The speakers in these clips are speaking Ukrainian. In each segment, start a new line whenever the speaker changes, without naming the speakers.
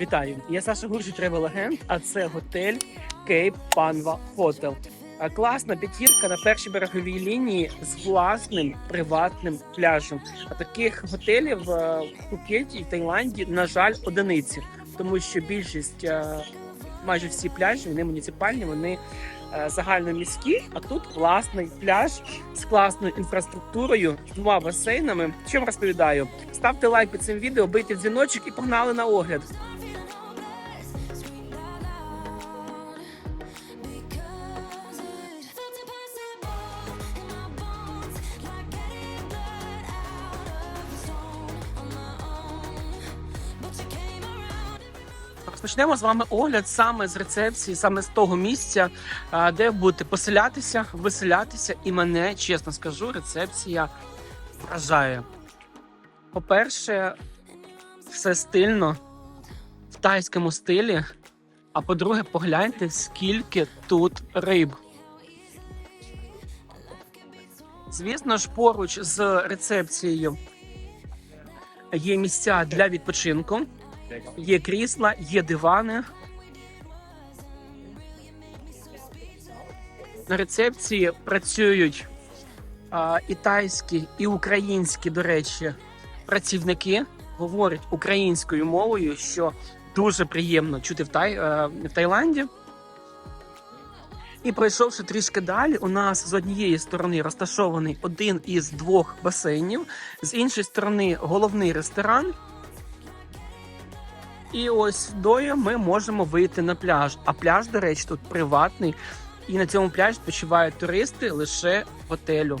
Вітаю! Я Саша Гуржі Travel Agent, а це готель Кейп Панва Хотел. Класна п'ятірка на першій береговій лінії з власним приватним пляжем. А таких готелів е, в Пхукеті і Таїланді, на жаль, одиниці, тому що більшість, е, майже всі пляжі, вони муніципальні, вони е, загальноміські. А тут класний пляж з класною інфраструктурою, двома басейнами. Що розповідаю? Ставте лайк під цим відео, бийте дзвіночок і погнали на огляд. Розпочнемо з вами огляд саме з рецепції, саме з того місця, де будете поселятися, виселятися. І мене, чесно скажу, рецепція вражає. По-перше, все стильно, в тайському стилі. А по-друге, погляньте, скільки тут риб. Звісно ж, поруч з рецепцією є місця для відпочинку. Є крісла, є дивани. На рецепції працюють а, і і українські, до речі, працівники говорять українською мовою, що дуже приємно чути в, Тай, е, в Таїланді. І пройшовши трішки далі, у нас з однієї сторони розташований один із двох басейнів, з іншої сторони головний ресторан. І ось вдоє ми можемо вийти на пляж. А пляж, до речі, тут приватний. І на цьому пляжі почувають туристи лише готелю.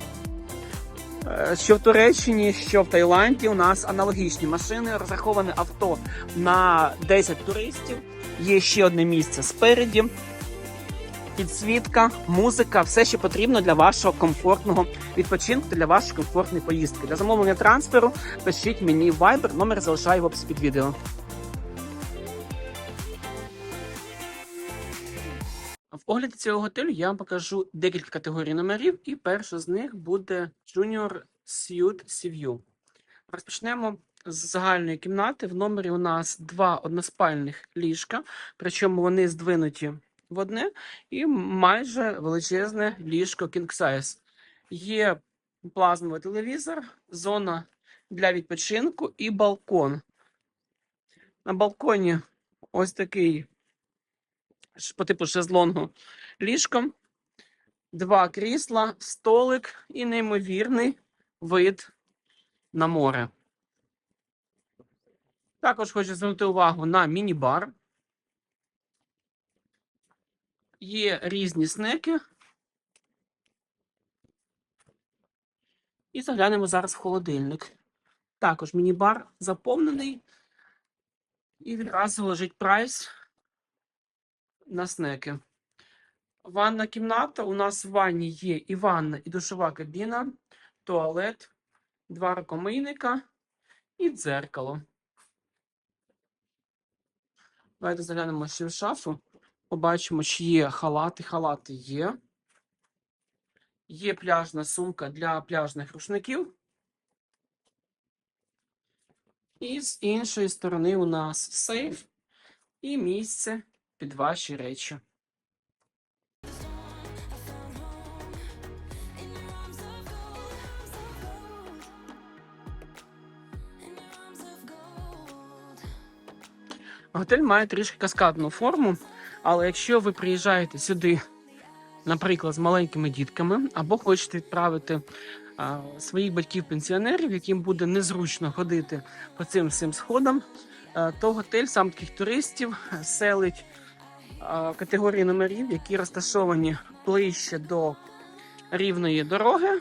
Що в Туреччині, що в Таїланді у нас аналогічні машини, розраховане авто на 10 туристів. Є ще одне місце спереді. Підсвітка, музика, все, що потрібно для вашого комфортного відпочинку, для вашої комфортної поїздки. Для замовлення трансферу пишіть мені в Viber, номер залишаю в описі під відео. В огляді цього готелю я вам покажу декілька категорій номерів, і перша з них буде Junior Suite Sea View. Розпочнемо з загальної кімнати. В номері у нас два односпальних ліжка, причому вони здвинуті в одне, і майже величезне ліжко King Size. Є плазмовий телевізор, зона для відпочинку і балкон. На балконі ось такий по типу шезлонгу ліжко, два крісла, столик і неймовірний вид на море. Також хочу звернути увагу на міні-бар. Є різні снеки. І заглянемо зараз в холодильник. Також міні-бар заповнений. І відразу лежить прайс на снеки. Ванна кімната. У нас в ванні є і ванна, і душова кабіна, туалет, два рукомийника і дзеркало. Давайте заглянемо ще в шафу. Побачимо, чи є халати. Халати є. Є пляжна сумка для пляжних рушників. І з іншої сторони у нас сейф і місце під ваші речі. Готель має трішки каскадну форму, але якщо ви приїжджаєте сюди, наприклад, з маленькими дітками, або хочете відправити а, своїх батьків-пенсіонерів, яким буде незручно ходити по цим всім сходам, а, то готель сам таких туристів селить а, категорії номерів, які розташовані ближче до рівної дороги.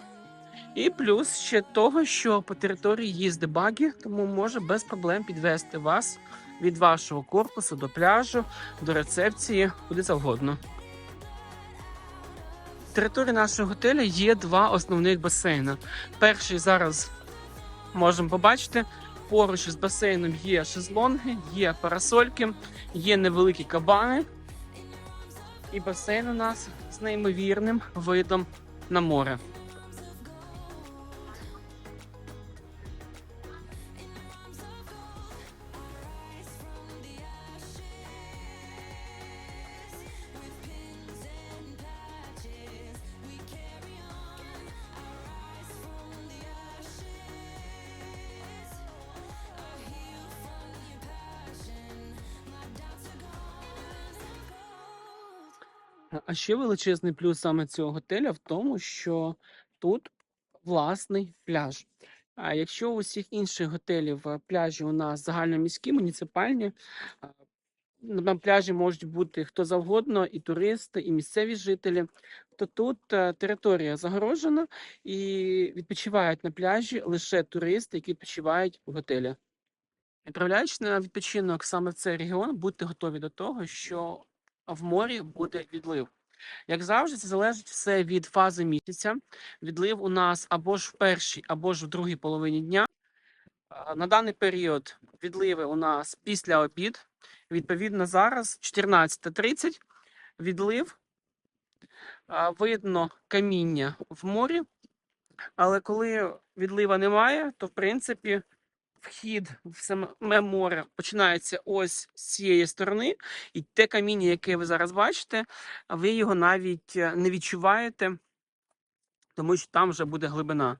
І плюс ще того, що по території їздить багі, тому може без проблем підвести вас від вашого корпусу до пляжу, до рецепції, куди завгодно. Території нашого готелю є два основних басейни. Перший зараз можемо побачити. Поруч з басейном є шезлонги, є парасольки, є невеликі кабани. І басейн у нас з неймовірним видом на море. А ще величезний плюс саме цього готеля в тому, що тут власний пляж. А якщо у всіх інших готелів е, пляжі у нас загальноміські, муніципальні, на пляжі можуть бути хто завгодно, і туристи, і місцеві жителі, то тут е, територія загорожена і відпочивають на пляжі лише туристи, які відпочивають в готелі. Відправляючись на відпочинок саме в цей регіон, будьте готові до того, що в морі буде відлив. Як завжди, це залежить все від фази місяця. Відлив у нас або ж в першій, або ж в другій половині дня. На даний період відливи у нас після обід. Відповідно, зараз 14.30 відлив. Видно каміння в морі. Але коли відлива немає, то в принципі вхід в саме море починається ось з цієї сторони, і те каміння, яке ви зараз бачите, ви його навіть е, не відчуваєте, тому що там вже буде глибина.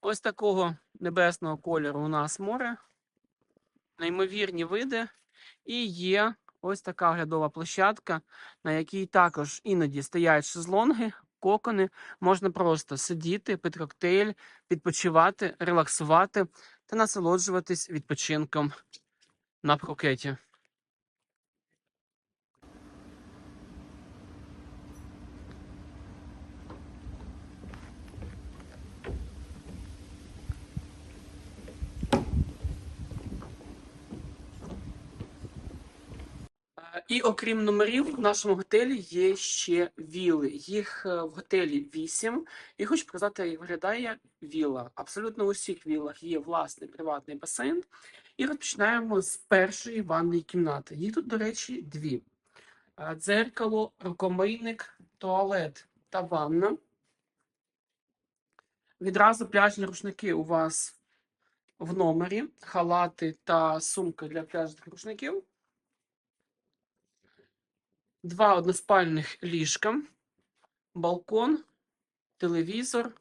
Ось такого небесного кольору у нас море, неймовірні види, і є ось така оглядова площадка, на якій також іноді стоять шезлонги, кокони. Можна просто сидіти, пити коктейль, відпочивати, релаксувати та насолоджуватись відпочинком на Пхукеті. І окрім номерів, в нашому готелі є ще віли. Їх е, в готелі 8. І хочу показати, як виглядає віла. Абсолютно у всіх вілах є власний приватний басейн. І розпочинаємо з першої ванної кімнати. Їх тут, до речі, дві: Е, дзеркало, рукомийник, туалет та ванна. Відразу пляжні рушники у вас в номері, халати та сумка для пляжних рушників. Два односпальних ліжка, балкон, телевізор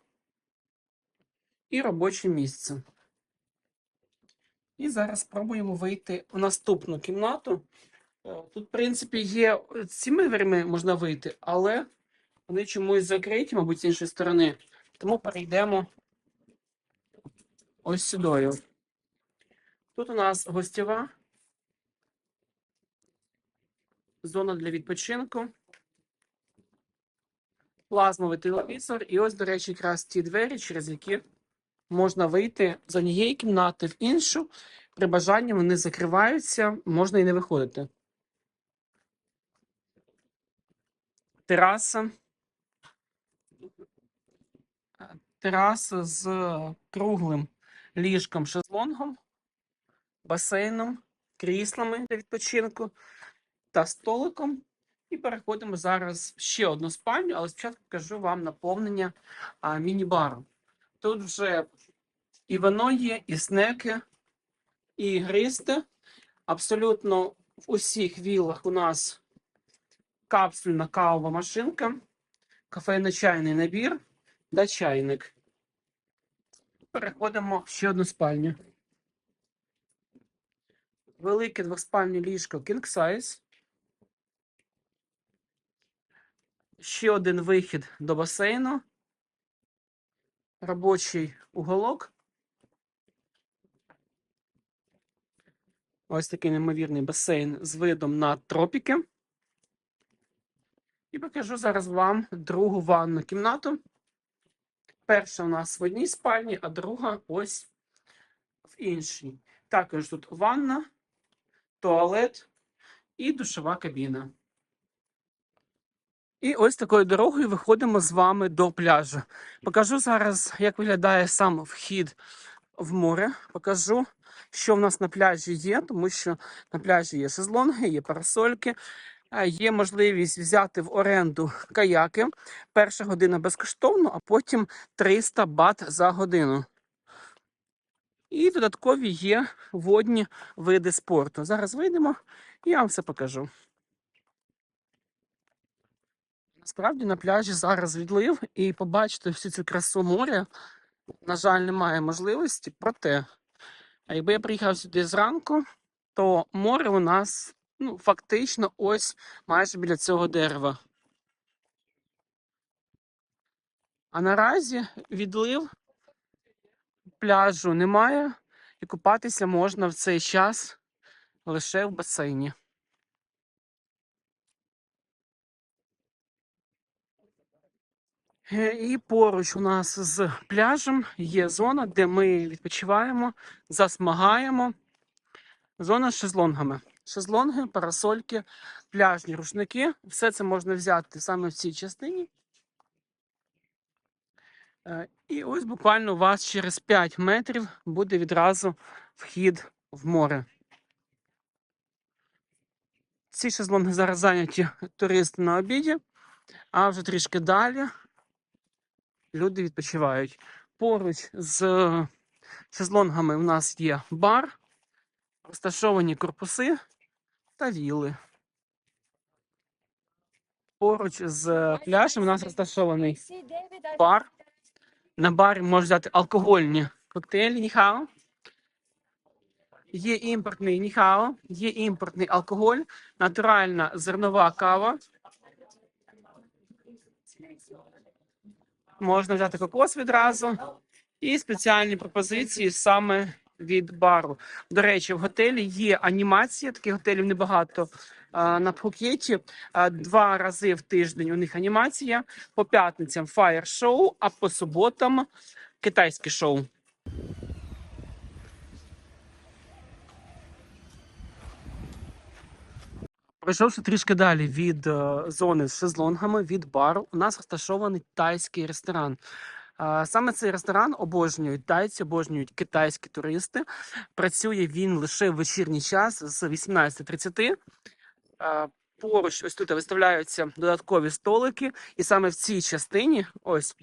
і робоче місце. І зараз спробуємо вийти в наступну кімнату. Е, Тут, в принципі, є цими дверми можна вийти, але вони чомусь закриті, мабуть, з іншої сторони. Тому перейдемо ось сюдою. Тут у нас гостєва. Зона для відпочинку, плазмовий телевізор. І ось, до речі, якраз ті двері, через які можна вийти з однієї кімнати в іншу. При бажанні вони закриваються, можна і не виходити. Тераса. Тераса з круглим ліжком шезлонгом, басейном, кріслами для відпочинку та столиком. І переходимо зараз в ще одну спальню, але спочатку покажу вам наповнення міні-бару. Тут вже і вино є, і снеки, і гристи. Абсолютно в усіх вілах у нас капсульна кавова машинка, кафейно-чайний набір та чайник. Переходимо в ще одну спальню. велике двоспальне ліжко King Size. Ще один вихід до басейну. Робочий уголок. Ось такий неймовірний басейн з видом на тропіки. І покажу зараз вам другу ванну кімнату. Перша у нас в одній спальні, а друга ось в іншій. Також тут ванна, туалет і душова кабіна. І ось такою дорогою виходимо з вами до пляжу. Покажу зараз, як виглядає сам вхід в море. Покажу, що в нас на пляжі є, тому що на пляжі є шезлонги, є парасольки, є можливість взяти в оренду каяки. Перша година безкоштовно, а потім 300 бат за годину. І додаткові є водні види спорту. Зараз вийдемо і я вам все покажу. Насправді на пляжі зараз відлив і побачити всю цю красу моря, на жаль, немає можливості. Проте, якби я приїхав сюди зранку, то море у нас ну, фактично ось майже біля цього дерева. А наразі відлив пляжу немає, і купатися можна в цей час лише в басейні. І поруч у нас з пляжем є зона, де ми відпочиваємо, засмагаємо. Зона з шезлонгами. Шезлонги, парасольки, пляжні рушники. Все це можна взяти саме в цій частині. Е, І ось буквально у вас через 5 метрів буде відразу вхід в море. Ці шезлонги зараз зайняті туристи на обіді, а вже трішки далі люди відпочивають. Поруч з шезлонгами у нас є бар, розташовані корпуси та віли. Поруч з пляжем у нас розташований бар. На барі можна взяти алкогольні коктейлі Ніхао. Є імпортний Ніхао, є імпортний алкоголь, натуральна зернова кава. Можна взяти кокос відразу. І спеціальні пропозиції саме від бару. До речі, в готелі є анімація, таких готелів небагато а, на Пхукеті. Два рази в тиждень у них анімація. По п'ятницям фаєр-шоу, а по суботам китайське шоу. Пройшовши трішки далі від е, зони з шезлонгами, від бару, у нас розташований тайський ресторан. Е, Саме цей ресторан обожнюють тайці, обожнюють китайські туристи. Працює він лише в вечірній час з 18.30. Е, Поруч ось тут виставляються додаткові столики, і саме в цій частині ось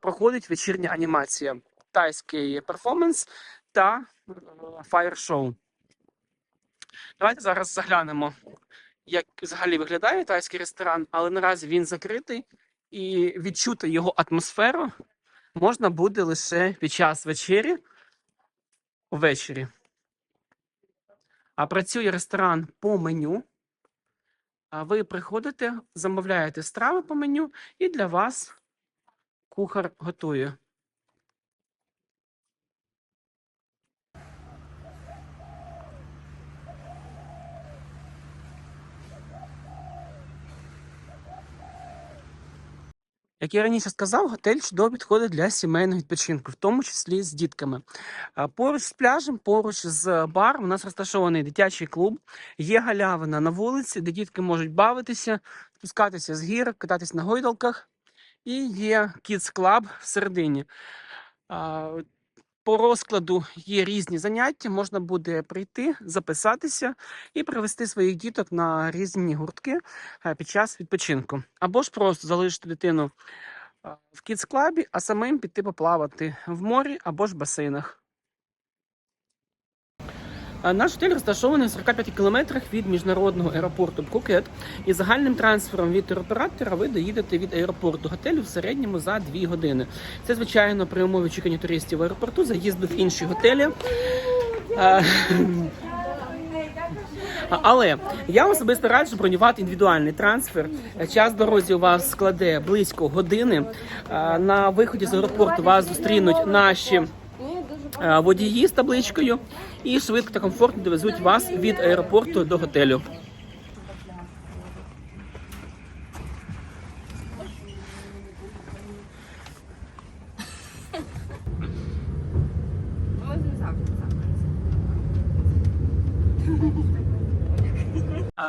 проходить вечірня анімація, тайський перформанс та фаєр-шоу. Давайте зараз заглянемо, як взагалі виглядає тайський ресторан, але наразі він закритий і відчути його атмосферу можна буде лише під час вечері увечері. А працює ресторан по меню. А ви приходите, замовляєте страви по меню, і для вас кухар готує. Як я раніше сказав, готель чудово підходить для сімейного відпочинку, в тому числі з дітками. Поруч з пляжем, поруч з баром, у нас розташований дитячий клуб. Є галявина на вулиці, де дітки можуть бавитися, спускатися з гір, кататись на гойдалках. І є Kids Club всередині. По розкладу є різні заняття, можна буде прийти, записатися і привести своїх діток на різні гуртки е, під час відпочинку. Або ж просто залишити дитину в кіцклабі, а самим піти поплавати в морі або ж басейнах. Е, Наш готель розташований в 45 кілометрах від міжнародного аеропорту Пхукет. І загальним трансфером від туроператора ви доїдете від аеропорту готелю в середньому за 2 години. Це, звичайно, при умові чекання туристів в аеропорту, заїзду в інші готелі. Е, Але я особисто раджу бронювати індивідуальний трансфер. Час дорозі у вас складе близько години. На виході з аеропорту вас зустрінуть наші е, водії з табличкою і швидко та комфортно довезуть вас від аеропорту до готелю.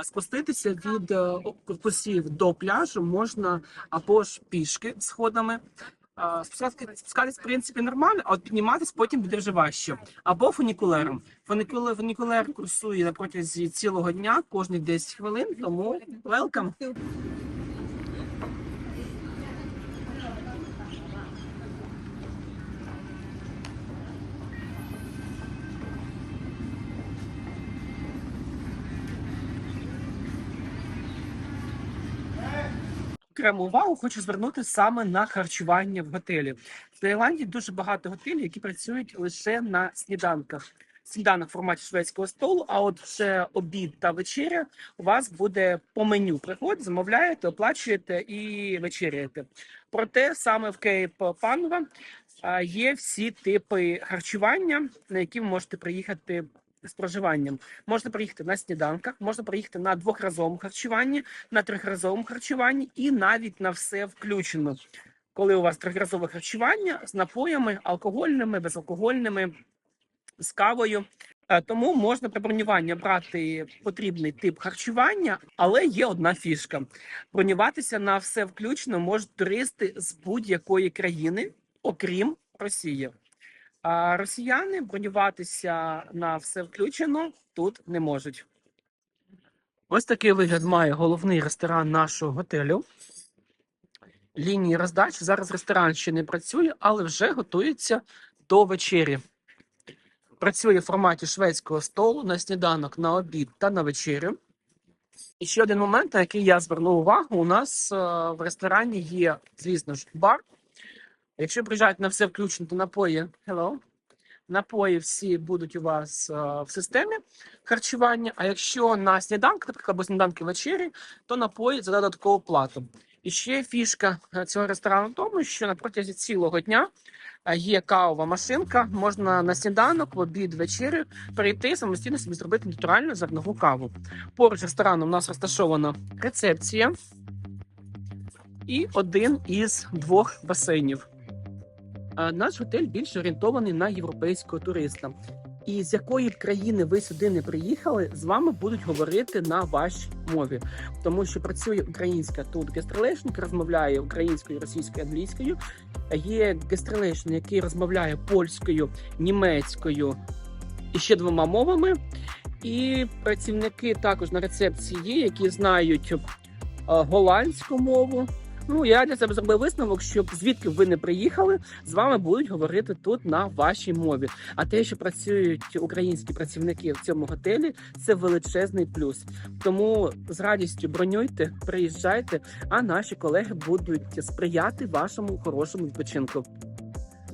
Спуститися від е, корпусів до пляжу можна або ж пішки сходами. Спускатись, спускатись, в принципі, нормально, а от підніматись потім буде вже важче. Або фунікулером. Фунікулер, фунікулер курсує протягом цілого дня, кожні 10 хвилин, тому welcome. Окрему увагу хочу звернути саме на харчування в готелі. В Таїланді дуже багато готелів, які працюють лише на сніданках. Сніданок в форматі шведського столу, а от вже обід та вечеря у вас буде по меню. Приходите, замовляєте, оплачуєте і вечеряєте. Проте саме в Кейп Панова є всі типи харчування, на які ви можете приїхати з проживанням. Можна приїхати на сніданках, можна приїхати на двохразовому харчуванні, на трьохразовому харчуванні і навіть на все включено. Коли у вас трьохразове харчування з напоями алкогольними, безалкогольними, з кавою. Е, Тому можна при бронюванні брати потрібний тип харчування, але є одна фішка: бронюватися на все включно можуть туристи з будь-якої країни, окрім Росії. А росіяни бронюватися на все включено тут не можуть. Ось такий вигляд має головний ресторан нашого готелю. Лінії роздачі. Зараз ресторан ще не працює, але вже готується до вечері. Працює в форматі шведського столу на сніданок, на обід та на вечерю. І ще один момент, на який я звернув увагу: у нас е, в ресторані є, звісно ж, бар. Якщо приїжджають на все включено, то напої hello, напої всі будуть у вас е, в системі харчування. А якщо на сніданки, наприклад, або сніданки вечері, то напої за додаткову плату. І ще фішка е, цього ресторану в тому, що на протязі цілого дня е, є кавова машинка. Можна на сніданок, в обід, вечерю прийти самостійно собі зробити натуральну зернову каву. Поруч з рестораном у нас розташована рецепція і один із двох басейнів. Наш готель більше орієнтований на європейського туриста. І з якої б країни ви сюди не приїхали, з вами будуть говорити на вашій мові, тому що працює українська тут гестрелейшн, розмовляє українською, російською, англійською. Є гестрелейшн, який розмовляє польською, німецькою і ще двома мовами. І працівники також на рецепції які знають е, голландську мову. Ну, я для себе зробив висновок, що звідки ви не приїхали, з вами будуть говорити тут на вашій мові. А те, що працюють українські працівники в цьому готелі, це величезний плюс. Тому з радістю бронюйте, приїжджайте, а наші колеги будуть сприяти вашому хорошому відпочинку.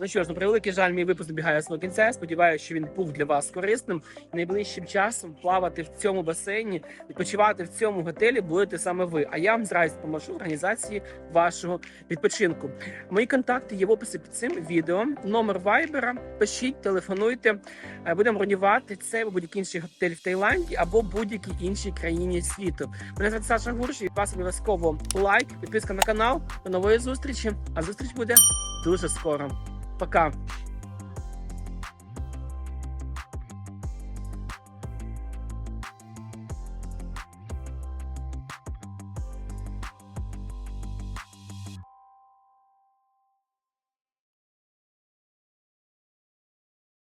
Ну що ж, на превеликий жаль, мій випуск добігає свого кінця. Сподіваюся, що він був для вас корисним. Найближчим часом плавати в цьому басейні, відпочивати в цьому готелі будете саме ви. А я вам з радістю поможу в організації вашого відпочинку. Мої контакти є в описі під цим відео. Номер вайбера. Пишіть, телефонуйте. Е, Будемо бронювати це або будь-який інший готель в Таїланді або будь-якій іншій країні світу. Мене звати Саша Гурш, і вас обов'язково лайк, підписка на канал. До нової зустрічі. А зустріч буде дуже скоро. tocar